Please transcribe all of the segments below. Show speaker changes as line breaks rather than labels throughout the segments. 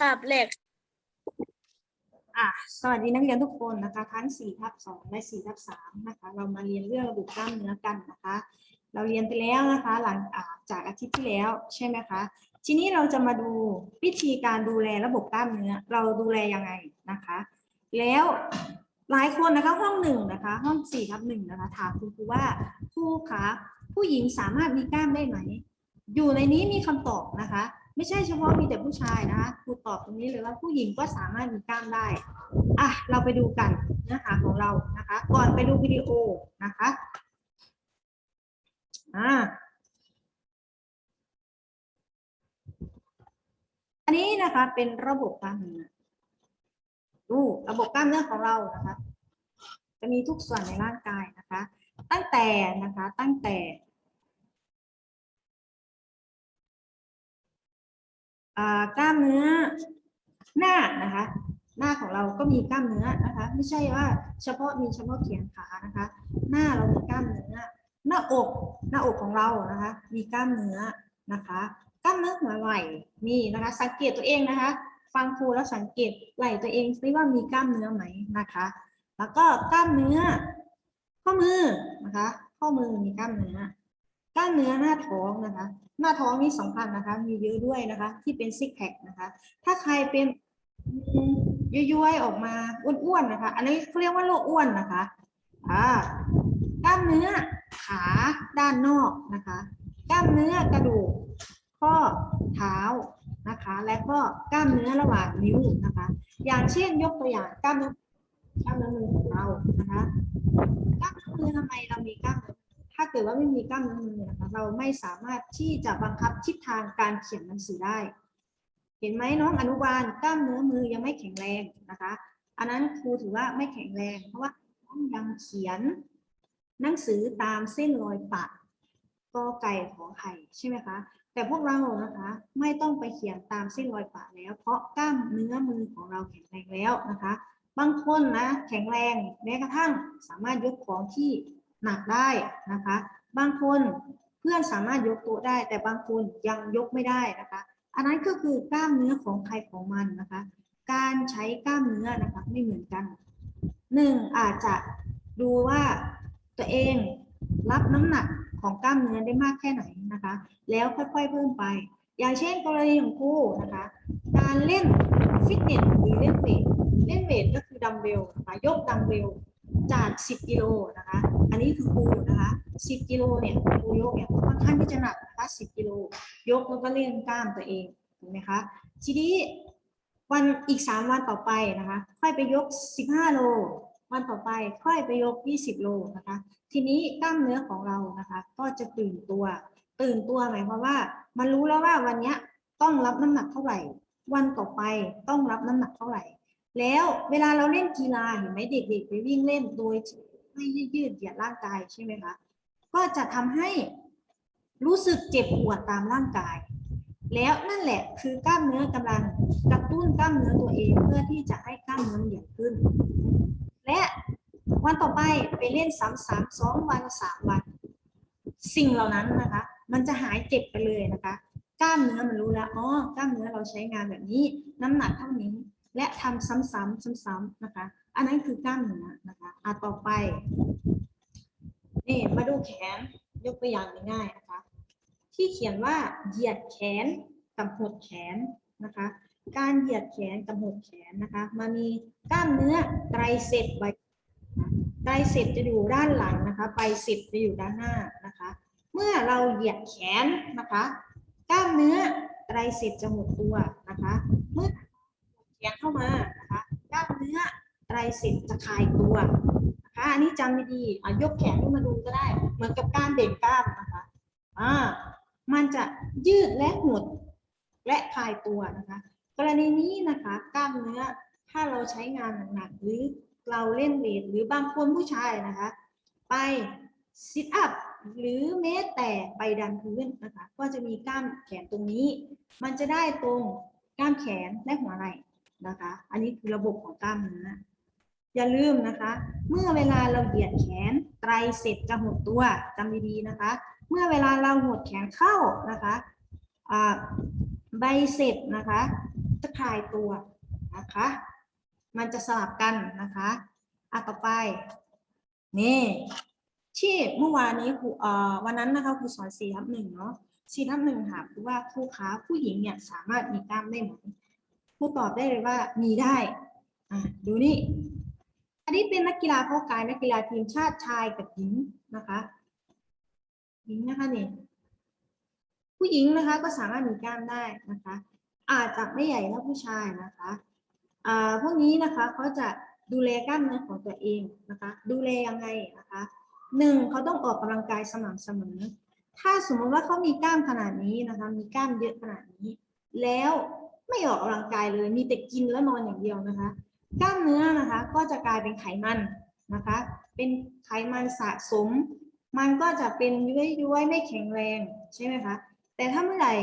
ครับแรก
อะสวัสดีนักเรียนทุกคนนะคะทั้ง4ทับ2และ4ทับ3นะคะ เรามาเรียนเรื่องระบบกล้ามเนื้อกันนะคะ เราเรียนไปแล้วนะคะ หลังาจากอาทิตย์ที่แล้วใช่ไหมคะ ทีนี้เราจะมาดูวิธีการดูแลระบบกล้ามเนื้อ เราดูแลยังไงนะคะ แล้วหลายคนนะคะห้องหนึ่งนะคะ ห้อง4ทับหนึ่งนะคะถามคุณครูว่าครูคะผู้หญิงสามารถมีกล้ามได้ไหมอยู่ในนี้มีคำตอบนะคะ ไม่ใช่เฉพาะมีแต่ผู้ชายนะคะครูตอบตรงนี้เลยว่าผู้หญิงก็สามารถมีกล้ามได้อะเราไปดูกันเนื้อหาของเรานะคะ ก่อนไปดูวิดีโอนะคะอ่าอันนี้นะคะเป็นระบบกล้ามเนื้อดูระบบกล้ามเนื้อของเรานะคะ จะมีทุกส่วนในร่างกายนะคะ ตั้งแต่นะคะตั้งแต่ กล้ามเนื้อหน้านะคะ หน้าของเราก็มีกล้ามเนื้อนะคะ ไม่ใช่ว่าเฉพาะมีเฉพาะแขนขานะคะ หน้าเรามีกล้ามเนื้อ หน้าอกหน้าอกของเรานะคะ มีกล้ามเนื้อนะคะ กล้ามเนื้อหัวไหล่มีนะคะ สังเกตตัวเองนะคะ ฟังครูแล้วสังเกตไหล่ตัวเองซิว่ามีกล้ามเนื้อไหมนะคะ แล้วก็กล้ามเนื้อข้อมือนะคะ ข้อมือมีกล้ามเนื้อ กล้ามเนื้อหน้าท้องนะคะ หน้าท้องนี่สำคัญนะคะ มีเยอะด้วยนะคะ ที่เป็นซิกแพคนะคะ ถ้าใครเป็นย้วยๆออกมาอ้วนๆนะคะ อันนี้เขาเรียกว่าโรคอ้วนนะคะอ่ากล้ามเนื้อขาด้านนอกนะคะ กล้ามเนื้อกระดูกข้อเท้านะคะ และก็กล้ามเนื้อระหว่างนิ้วนะคะ อย่างเช่นยกตัวอย่างกล้ามเนื้อกล้ามเนื้อมือของเรานะคะกล้ามเนื้อมือทำไมเรามีกล้ามเนื้อ ถ้าเกิดว่าไม่มีกล้ามเนื้อมือนะคะเราไม่สามารถที่จะบังคับทิศทางการเขียนหนังสือได้ เห็นไหมน้องอนุบาลกล้ามเนื้อมือยังไม่แข็งแรงนะคะ อันนั้นครูถือว่าไม่แข็งแรง เพราะว่าน้องยังเขียนหนังสือตามเส้นรอยปะกอไก่ขอไข่ใช่ไหมคะ แต่พวกเรานะคะไม่ต้องไปเขียนตามเส้นรอยปะแล้ว เพราะกล้ามเนื้อมือของเราแข็งแรงแล้วนะคะ บางคนนะแข็งแรงแม้กระทั่งสามารถยกของที่ หนักได้นะคะ บางคนเพื่อนสามารถยกโต๊ะได้ แต่บางคนยังยกไม่ได้นะคะ อันนั้นก็คือกล้ามเนื้อของใครของมันนะคะ การใช้กล้ามเนื้อนะคะไม่เหมือนกันหนึ่งอาจจะดูว่าตัวเองรับน้ำหนักของกล้ามเนื้อได้มากแค่ไหนนะคะ แล้วค่อยๆเพิ่มไป อย่างเช่นกรณีของครูนะคะ การเล่นฟิตเนสหรือเล่นเวทเล่นเวทก็คือดัมเบลนะคะยกดัมเบลจาก 10 กิโลนะคะ อันนี้คือครูนะคะ10กิโลเนี่ยครูยกเนี่ยค่อนข้างที่จะหนักนะคะ10กิโลยกแล้วก็เล่นกล้ามตัวเองถูกไหมคะทีนี้วันอีก3วันต่อไปนะคะ ค่อยไปยก15โลวันต่อไปค่อยไปยก 20 โลนะคะ ทีนี้กล้ามเนื้อของเรานะคะ ก็จะตื่นตัว ตื่นตัวหมายความว่า มันรู้แล้วว่าวันนี้ต้องรับน้ำหนักเท่าไหร่ วันต่อไปต้องรับน้ำหนักเท่าไหร่ แล้วเวลาเราเล่นกีฬาเห็นไหมเด็กๆไปวิ่งเล่นโดย ที่ไม่ยืดเหยียดร่างกายใช่ไหมคะก็จะทำให้รู้สึกเจ็บปวดตามร่างกาย แล้วนั่นแหละคือกล้ามเนื้อกำลังกระตุ้นกล้ามเนื้อตัวเองเพื่อที่จะให้กล้ามเนื้อมันใหญ่ขึ้น และวันต่อไปไปเล่นซ้ำๆสองวันสามวัน สิ่งเหล่านั้นนะคะ มันจะหายเจ็บไปเลยนะคะ กล้ามเนื้อมันรู้แล้วอ๋อกล้ามเนื้อเราใช้งานแบบนี้ น้ำหนักเท่านี้ และทำซ้ำๆซ้ำๆนะคะ อันนั้นคือกล้ามเนื้อนะคะ อะต่อไป นี่มาดูแขนยกตัวอย่างง่ายๆนะคะ ที่เขียนว่าเหยียดแขนกับหดแขนนะคะ การเหยียดแขนกับหดแขนนะคะมันมีกล้ามเนื้อไตรเสพไบไตรเสพจะอยู่ด้านหลังนะคะไบเสพจะอยู่ด้านหน้านะคะ เมื่อเราเหยียดแขนนะคะ กล้ามเนื้อไตรเสพจะหดตัวนะคะ เมื่อแขนเข้ามานะคะกล้ามเนื้อ ไตรเสพจะคลายตัวนะคะอันนี้จำดีๆอะยกแขนขึ้นมาดูก็ได้ เหมือนกับการเบ่งกล้ามนะคะอ่ามันจะยืดและหดและคลายตัวนะคะ กรณีนี้นะคะกล้ามเนื้อถ้าเราใช้งานหนักๆหรือเราเล่นเวทหรือบางคนผู้ชายนะคะ ไปซิทอัพหรือแม้แต่ไปดันพื้นนะคะ ก็จะมีกล้ามแขนตรงนี้ มันจะได้ตรงกล้ามแขนและหัวไหล่นะคะ อันนี้คือระบบของกล้ามเนื้อ อย่าลืมนะคะ เมื่อเวลาเราเหยียดแขนไตรเสพจจะหดตัวจำดีๆนะคะ เมื่อเวลาเราหดแขนเข้านะคะอ่าไบเสพนะคะ จะคลายตัวนะคะ มันจะสลับกันนะคะอะต่อไป นี่ที่เมื่อวานนี้ครูเอ่อวันนั้นนะคะครูสอนสี่ทับหนึ่งเนาะสี่ทับหนึ่งถามครูว่าครูขาผู้หญิงเนี่ยสามารถมีกล้ามได้ไหมครูตอบได้เลยว่ามีได้อะดูนี่ อันนี้เป็นนักกีฬาเพาะกายนักกีฬาทีมชาติชายกับหญิงนะคะหญิงนะคะนี่ผู้หญิงนะคะก็สามารถมีกล้ามได้นะคะ อาจจะไม่ใหญ่เท่าผู้ชายนะคะอ่าพวกนี้นะคะเขาจะดูแลกล้ามเนื้อของตัวเองนะคะ ดูแลยังไงนะคะหนึ่งเขาต้องออกกำลังกายสม่ำเสมอ ถ้าสมมติว่าเขามีกล้ามขนาดนี้นะคะ มีกล้ามเยอะขนาดนี้ แล้วไม่ออกกำลังกายเลย มีแต่กินแล้วนอนอย่างเดียวนะคะ กล้ามเนื้อนะคะก็จะกลายเป็นไขมันนะคะ เป็นไขมันสะสม มันก็จะเป็นย้วยย้วยๆไม่แข็งแรงใช่ไหมคะ แต่ถ้าเมื่อไหร่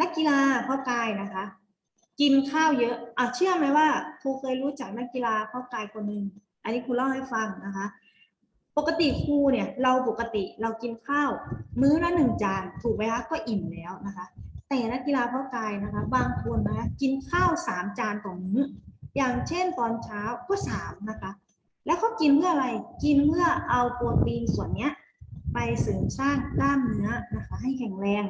นักกีฬาเพาะกายนะคะ กินข้าวเยอะอะเชื่อไหมว่าครูเคยรู้จักนักกีฬาเพาะกายคนหนึ่งอันนี้ครูเล่าให้ฟังนะคะ ปกติครูเนี่ยเราปกติเรากินข้าว มื้อละหนึ่งจานถูกไหมคะก็อิ่มแล้วนะคะ แต่นักกีฬาเพาะกายนะคะ บางคนนะคะกินข้าวสามจานต่อมื้อ อย่างเช่นตอนเช้าก็สามนะคะ แล้วเขากินเพื่ออะไร กินเพื่อเอาโปรตีนส่วนเนี้ยไปเสริมสร้างกล้ามเนื้อนะคะ ให้แข็งแรง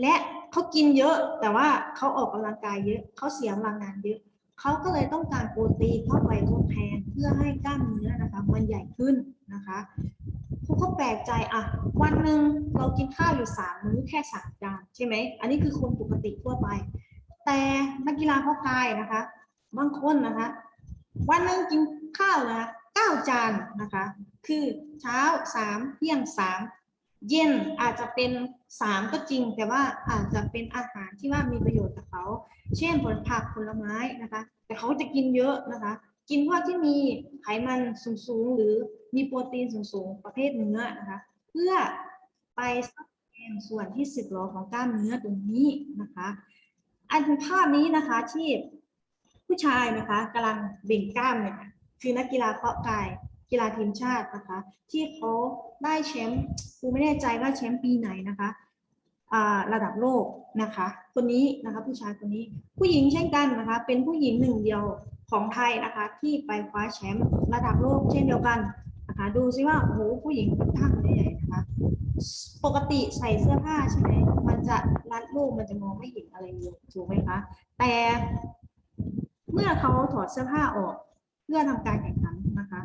และเขากินเยอะแต่ว่าเขาออกกำลังกายเยอะเขาเสียพลังงานเยอะเขาก็เลยต้องการโปรตีนเข้าไปทดแทนเพื่อให้กล้ามเนื้อนะคะ มันใหญ่ขึ้นนะคะครูก็แปลกใจอะวันหนึ่งเรากินข้าวอยู่สามมื้อแค่สามจานใช่ไหม อันนี้คือคนปกติทั่วไป แต่นักกีฬาเพาะกายนะคะ บางคนนะคะ วันหนึ่งกินข้าวนะเก้าจานนะคะ คือเช้าสามเที่ยงสามเย็นอาจจะเป็นสามก็จริง แต่ว่าอาจจะเป็นอาหารที่ว่ามีประโยชน์กับเขา เช่นผลผักผลไม้นะคะ แต่เขาจะกินเยอะนะคะ กินพวกที่มีไขมันสูงๆ หรือมีโปรตีนสูงๆ ประเภทเนื้อนะคะ เพื่อไปซ่อมแซมส่วนที่สึกหรอของกล้ามเนื้อตรงนี้นะคะ อันภาพนี้นะคะที่ ผู้ชายนะคะกำลังเบ่งกล้ามเนี่ยคือนักกีฬาเพาะกายกีฬาทีมชาตินะคะ ที่เขาได้แชมป์กูไม่แน่ใจว่าแชมป์ปีไหนนะคะระดับโลกนะคะ คนนี้นะคะผู้ชายคนนี้ผู้หญิงเช่นกันนะคะ เป็นผู้หญิงหนึ่งเดียวของไทยนะคะ ที่ไปคว้าแชมป์ระดับโลกเช่นเดียวกันนะคะ ดูซิว่าโอ้โหผู้หญิงกล้ามใหญ่นะคะ ปกติใส่เสื้อผ้าใช่ไหมมันจะรัดรูปมันจะมองไม่เห็นอะไรเลยถูกไหมคะแต่ มื่อเขาถอดเสื้อผ้าออก เพื่อทำการแข่งขันนะคะ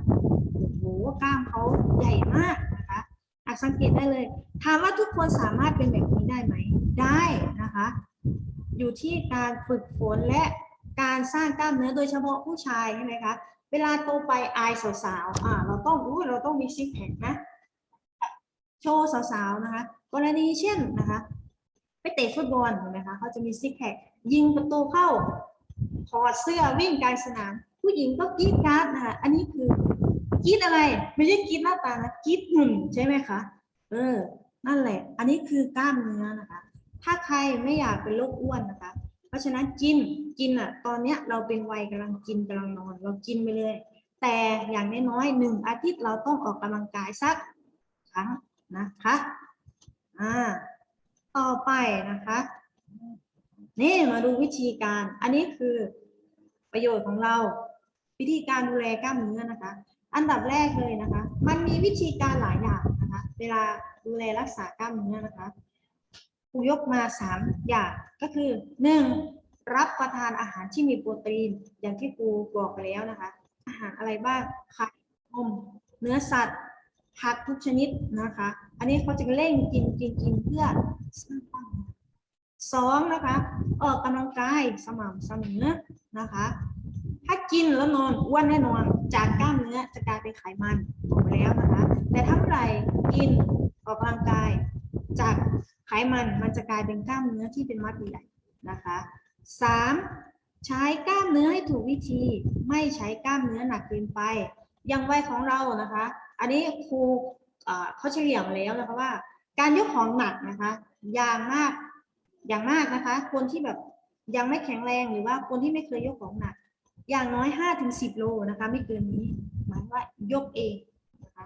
โอ้โหกล้ามเขาใหญ่มากนะคะอาสังเกตได้เลยถามว่าทุกคนสามารถเป็นแบบนี้ได้ไหมได้นะคะ อยู่ที่การฝึกฝนและการสร้างกล้ามเนื้อโดยเฉพาะผู้ชายใช่ไหมคะเวลาโตไปอายสาวๆอ่าเราต้องรู้เราต้องมีซิกแพคนะโชว์สาวๆนะคะ กรณีเช่นนะคะ ไปเตะฟุตบอลเห็นไหมคะเขาจะมีซิกแพคยิงประตูเข้า ถอดเสื้อวิ่งกลางสนาม ผู้หญิงก็กรีดการ์ดนะคะอันนี้คือกรีดอะไร ไม่ใช่กรีดหน้าตานะกรีดหุ่นใช่ไหมคะเออ นั่นแหละ อันนี้คือกล้ามเนื้อนะคะ ถ้าใครไม่อยากเป็นโรคอ้วนนะคะ เพราะฉะนั้นกินกินอะ ตอนเนี้ยเราเป็นวัยกำลังกินกำลังนอน เรากินไปเลย แต่อย่างน้อยๆหนึ่งอาทิตย์เราต้องออกกำลังกายสักครั้งนะคะอ่าต่อไปนะคะ นี่มาดูวิธีการ อันนี้คือประโยชน์ของเรา วิธีการดูแลกล้ามเนื้อนะคะ อันดับแรกเลยนะคะ มันมีวิธีการหลายอย่างนะคะ เวลาดูแลรักษากล้ามเนื้อนะคะครูยกมาสามอย่างก็คือหนึ่งรับประทานอาหารที่มีโปรตีน อย่างที่ครูบอกไปแล้วนะคะ อาหารอะไรบ้างไข่นมเนื้อสัตว์ผักทุกชนิดนะคะ อันนี้เขาจะเร่งกินกินกินเพื่อสร้างกล้าม สองนะคะออกกำลังกายสม่ำเสมอนะคะ ถ้ากินแล้วนอนอ้วนแน่นอน จากกล้ามเนื้อจะกลายเป็นไขมันบอกไปแล้วนะคะ แต่ถ้าเมื่อไหร่กินออกกำลังกาย จากไขมันมันจะกลายเป็นกล้ามเนื้อที่เป็นมัดใหญ่นะคะสามใช้กล้ามเนื้อให้ถูกวิธี ไม่ใช้กล้ามเนื้อหนักเกินไปอย่างวัยของเรานะคะ อันนี้ครูเอ่อเขาเฉลี่ยมาแล้วนะคะว่า การยกของหนักนะคะ อย่างมาก อย่างมากนะคะ คนที่แบบยังไม่แข็งแรงหรือว่าคนที่ไม่เคยยกของหนัก อย่างน้อย5ถึง10 โลนะคะ ไม่เกินนี้หมายว่ายกเองนะคะ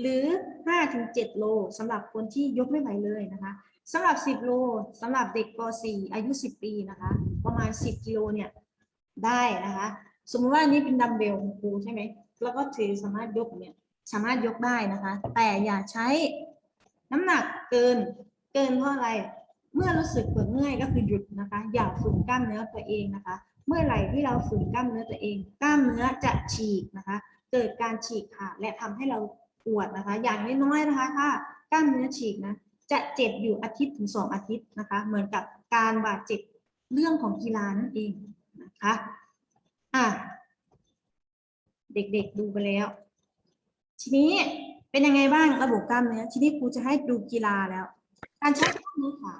หรือ5ถึง7โลสำหรับคนที่ยกไม่ไหวเลยนะคะสำหรับ 10 โลสำหรับเด็กป .4 อายุ 10 ปีนะคะ ประมาณ 10 กิโลเนี่ยได้นะคะ สมมติว่านี้เป็นดัมเบลของครูใช่ไหมแล้วก็ถือสามารถยกเนี่ยสามารถยกได้นะคะ แต่อย่าใช้น้ำหนักเกินเกินเพราะอะไร เมื่อรู้สึกปวดเมื่อยก็คือหยุดนะคะ อย่าฝืนกล้ามเนื้อตัวเองนะคะ เมื่อไหร่ที่เราฝืนกล้ามเนื้อตัวเอง กล้ามเนื้อจะฉีกนะคะ เกิดการฉีกขาดและทำให้เราปวดนะคะ อย่างน้อยๆนะคะ ถ้ากล้ามเนื้อฉีกนะจะเจ็บอยู่อาทิตย์ถึงสองอาทิตย์นะคะ เหมือนกับการบาดเจ็บเรื่องของกีฬานั่นเองนะคะอะเด็กๆดูไปแล้ว ทีนี้เป็นยังไงบ้างระบบกล้ามเนื้อทีนี้ครูจะให้ดูกีฬาแล้ว การใช้กล้ามเนื้อขา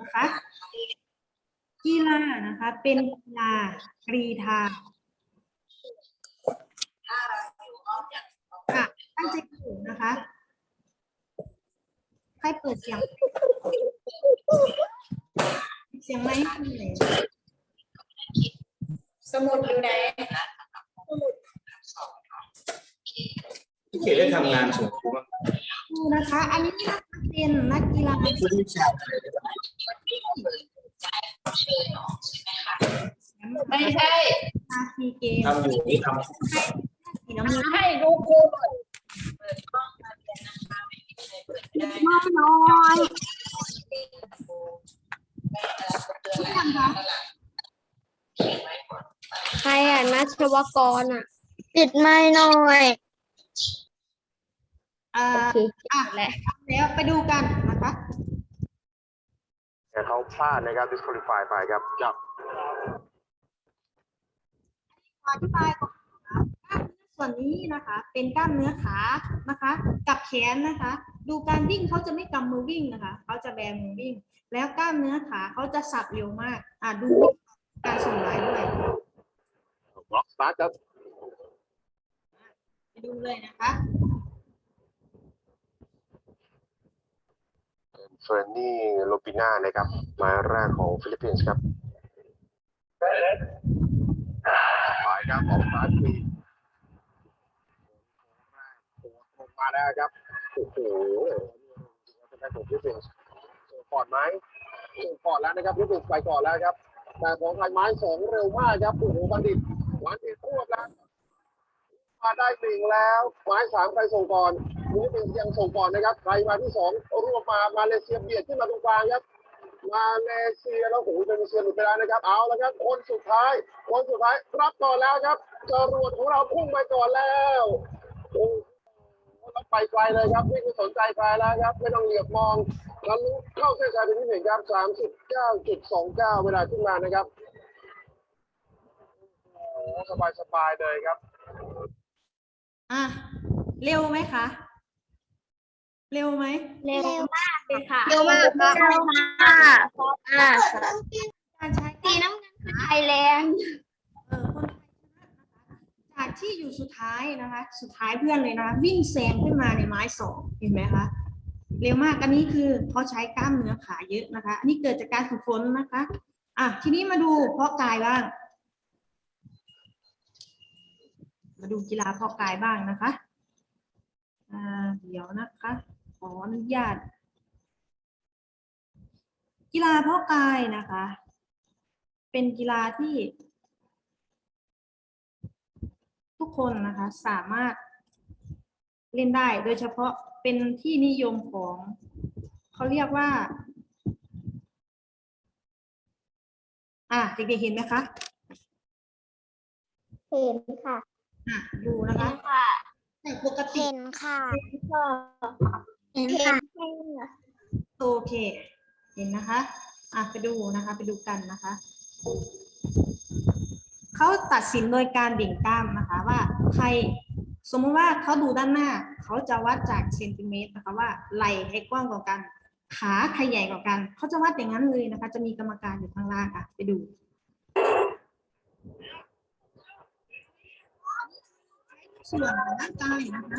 นะคะ กีฬานะคะ เป็นกีฬากรีธาค่ะตั้งใจดูกนะคะ ใครเปิดเสียง เสียงไหม
สมุดอยู่ไหน
พี่เขตได้ทำงานส่งครูบ้าง
ดูนะคะ อันนี้นะคะเป็นนักกีฬา
ผู้ที่ชาอะไรได้บ้าง
ไม่ใช่
อาซีเกม
ทำอยู่นี่ท
สีน้ำเงิน
ให้ดูครูเปิดกล้องมาเรียนนะคะไม่มีใครเปิดได้
น้อยใครอะนัชวกรอะ ปิดไม่หน่อย
อ่า
โอเค
อะ
แหละ
แล้วไปดูกันนะคะ
แต่เขาพลาดนะครับ disqualify ไปครับจาก
อธิบายก่อนนะคะกล้ามเนื้อส่วนนี้นะคะ เป็นกล้ามเนื้อขานะคะ กับแขนนะคะ ดูการวิ่งเขาจะไม่กำมือวิ่งนะคะเขาจะแบมือวิ่ง แล้วกล้ามเนื้อขาเขาจะสับเร็วมากอะดูการส่งไหลด้วย
บล็อกสตาร์ทครับ
ไปดูเลยนะคะ
เฟรนนี่โลปิน่านะครับ มาแรกของฟิลิปปินส์ครับไปครับออกซ้ายปีลงมาแล้วครับ โอ้โหเป็นการของฟิลิปปินส์ส่งก่อนไหมส่งก่อนแล้วนะครับฟิลิปปินส์ไปก่อนแล้วครับ แต่ของไทยไม้สองเร็วมากครับ โอ้โหบัณฑิตหวานติดรวบแล้ว มาได้หนึ่งแล้วหมายสามใครส่งก่อน ฟิลิปปินส์ยังส่งก่อนนะครับใครมาที่สองรวบมามาเลเซียเบียดขึ้นมาตรงกลางครับ มาเลเซียแล้วโอ้โหเป็นเซียหลุดไปแล้วนะครับ เอาแล้วครับคนสุดท้าย คนสุดท้ายรับก่อนแล้วครับจรวดของเราพุ่งไปก่อนแล้วโอ้โหเราไปไกลเลยครับนี่คือสนใจใครแล้วครับ ไม่ต้องเหลียบมองทะลุเข้าเส้นชัยเป็นที่หนึ่งครับสามสิบเก้าจุดสองเก้าเวลาขึ้นมานะครับโอ้สบายสบายๆเลยครับ
อะ เร็วไหมคะ เร็วไหม
เร็วมากเลยค่ะ
เร็วมากค่ะ
เร็วมากอ่า
การใช้
สีน้ำเงินคือไทยแลนด์
เออคนไทยชนะนะคะจากที่อยู่สุดท้ายนะคะ สุดท้ายเพื่อนเลยนะ วิ่งแซงขึ้นมาในไม้สองเห็นไหมคะเร็วมากอันนี้คือเขาใช้กล้ามเนื้อขาเยอะนะคะ อันนี้เกิดจากการฝึกฝนนะคะอะทีนี้มาดูเพาะกายบ้าง มาดูกีฬาเพาะกายบ้างนะคะอ่าเดี๋ยวนะคะ ขออนุญาต กีฬาเพาะกายนะคะ เป็นกีฬาที่ ทุกคนนะคะสามารถเล่นได้โดยเฉพาะเป็นที่นิยมของ เขาเรียกว่า อะเด็กๆเห็นไหมคะ
เห็นค่ะ
อะ ดูนะคะ
ค่ะ
แต่ปกติ
เห็นค่ะ เห็นค่ะ
โอเค เห็นนะคะ อะไปดูนะคะ ไปดูกันนะคะ เขาตัดสินโดยการเบ่งกล้ามนะคะว่าใครสมมติว่าเขาดูด้านหน้า เขาจะวัดจากเซนติเมตรนะคะว่าไหล่ใครกว้างกว่ากัน ขาใครใหญ่กว่ากัน เขาจะวัดอย่างนั้นเลยนะคะ จะมีกรรมการอยู่ข้างล่างอะไปดูส่วนของร่างกายนะคะ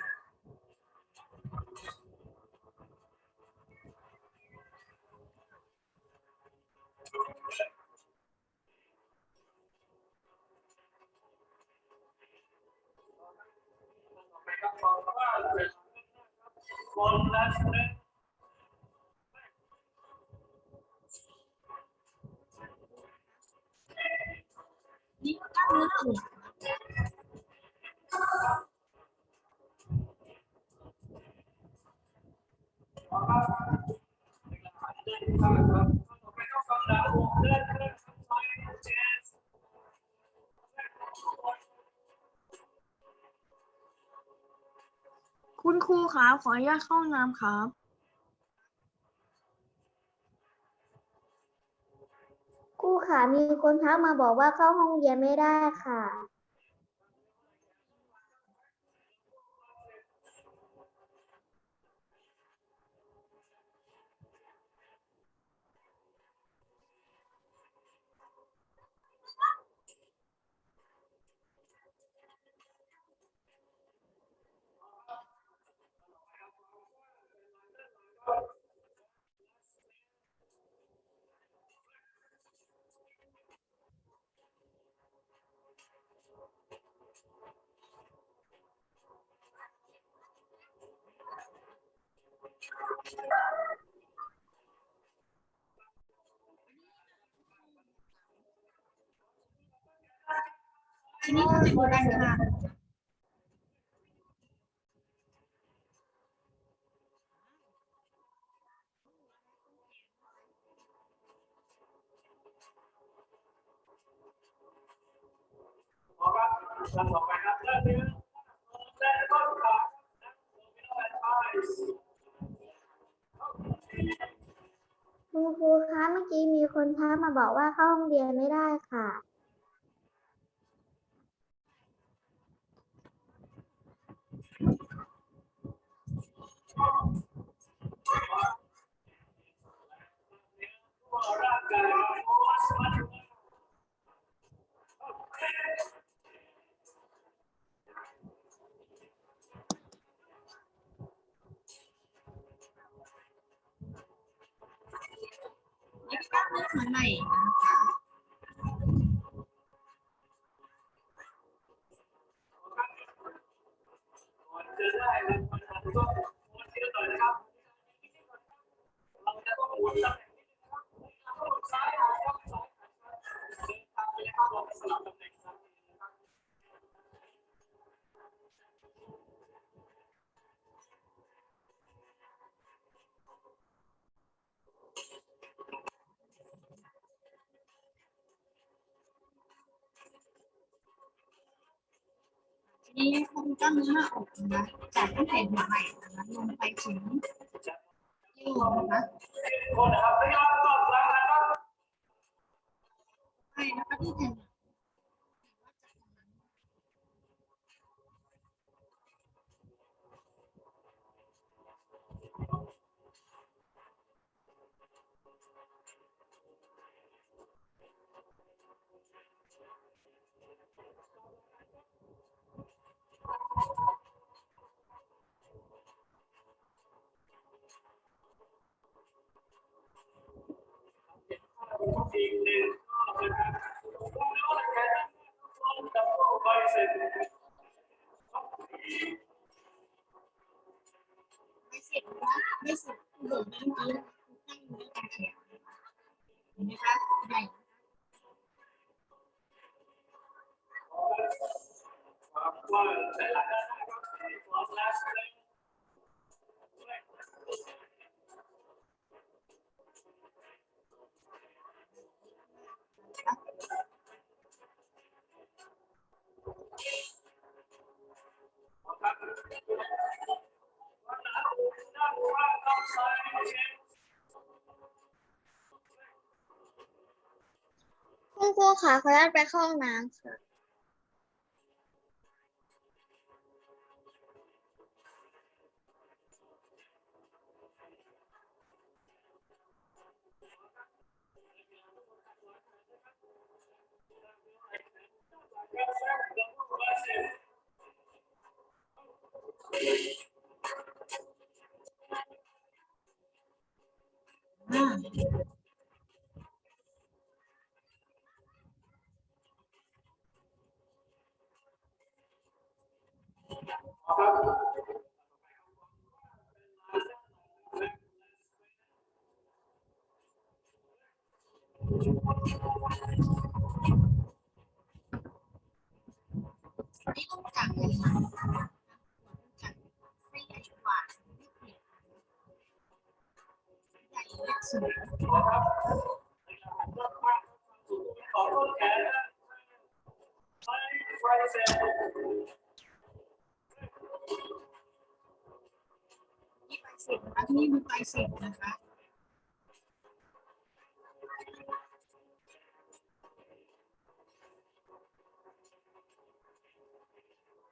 คุ
ณครูครับขออนุญาตเข้าห้องน้ำครับ
รูค่ะ มีคนทักมาบอกว่าเข้าห้องเรียนไม่ได้ค่ะ
ทีนี้เราจะดูด้านข้าง
คุณครูคะเมื่อกี้มีคนทักมาบอกว่าเข้าห้องเรียนไม่ได้ค่ะ
นี่คือกล้าม เนื้อหัวไหล่นะคะทีนี้ มีคงกล้ามเนื้อหน้าอกนะจากตั้งแต่หัวไหล่นะลงไปถึงเอวนะคะใช่นะคะที่แทน ไม่เสร็จนะไม่เสร็จคือเบิกเมื่อกี้นะคะตั้งนื้การแขนนะคะเห็นไหมคะใหญ่
คุณครู ค่ะขออนุญาตไปเข้าห้องน้ำค่ะ
Thank you.
นี่ต้องจับเลยค่ะจับให้ใหญ่กว่าใหญ่เล็กสุดนี่ใบเสร็จนะคะนี่มีใบเสร็จนะคะปส่กันนะคะ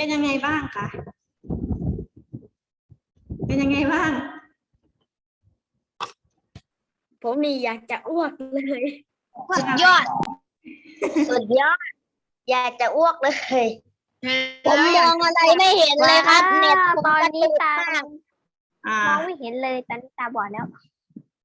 เป็นยังไงบ้างคะเป็นยังไงบ้าง
ผมนี่อยากจะอ้วกเลย
สุดย
อด สุดยอด อยากจะอ้วกเลย ผมมองอะไรไม่เห็นเลยครับ เน็ตผมกระตุกมาก
อ่า
มองไม่เห็นเลยตอนนี้ตาบอดแล้ว